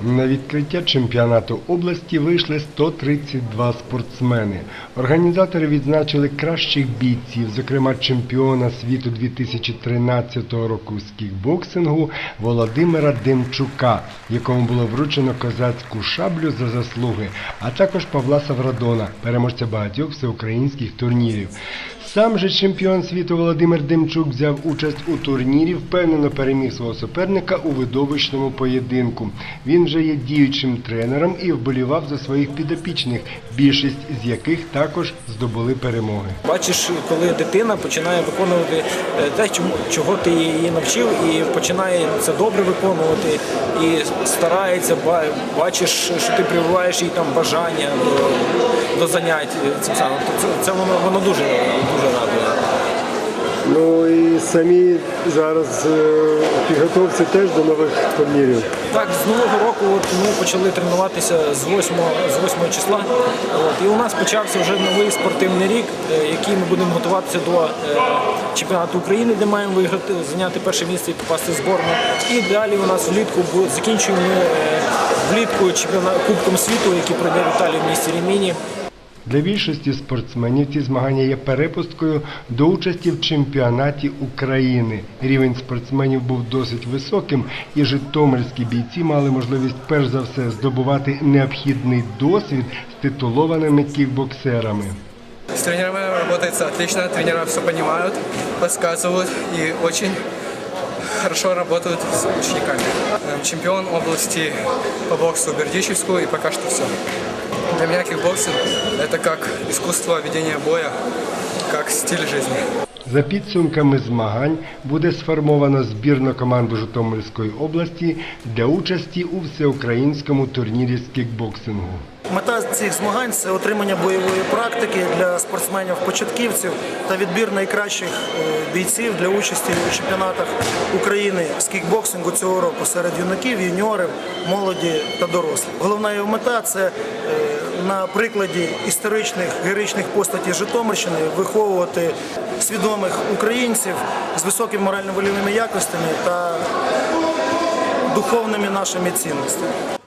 На відкриття чемпіонату області вийшли 132 спортсмени. Організатори відзначили кращих бійців, зокрема чемпіона світу 2013 року з кікбоксингу Володимира Демчука, якому було вручено козацьку шаблю за заслуги, а також Павла Саврадона, переможця багатьох всеукраїнських турнірів. Сам же чемпіон світу Володимир Демчук взяв участь у турнірі, впевнено переміг свого суперника у видовищному поєдинку. Він вже є діючим тренером і вболівав за своїх підопічних, більшість з яких також здобули перемоги. Бачиш, коли дитина починає виконувати е, те, чого ти її навчив, і починає це добре виконувати, і старається, бачиш, що ти прививаєш їй там бажання до, до занять Це, це воно воно дуже дуже радує. Ну і самі зараз в підготовці теж до нових турнірів. Так, з нового року от ми почали тренуватися з 8, з 8 числа. От, і у нас почався вже новий спортивний рік, е, який ми будемо готуватися до е, чемпіонату України, де маємо виграти, зайняти перше місце і попасти в зборну. І далі у нас влітку закінчуємо е, влітку чемпіонат Кубком світу, який пройде в Італії в місті Ріміні. Для більшості спортсменів ці змагання є перепусткою до участі в чемпіонаті України. Рівень спортсменів був досить високим, і житомирські бійці мали можливість перш за все здобувати необхідний досвід з титулованими кікбоксерами. С тренерами работается отлично, тренера все понимают, подсказывают и очень хорошо работают с учениками. Чемпион области по боксу Бердичевскую и пока что все. Для меня кикбоксинг – это как искусство ведения боя, как стиль жизни. За підсумками змагань буде сформовано збірну команду Житомирської області для участі у всеукраїнському турнірі з кікбоксингу. Мета цих змагань це отримання бойової практики для спортсменів-початківців та відбір найкращих е, бійців для участі у чемпіонатах України з кікбоксингу цього року серед юнаків, юніорів, молоді та дорослих. Головна його мета це е, на прикладі історичних героїчних постатей Житомирщини виховувати свідомих українців з високими морально-волівними якостями та духовними нашими цінностями.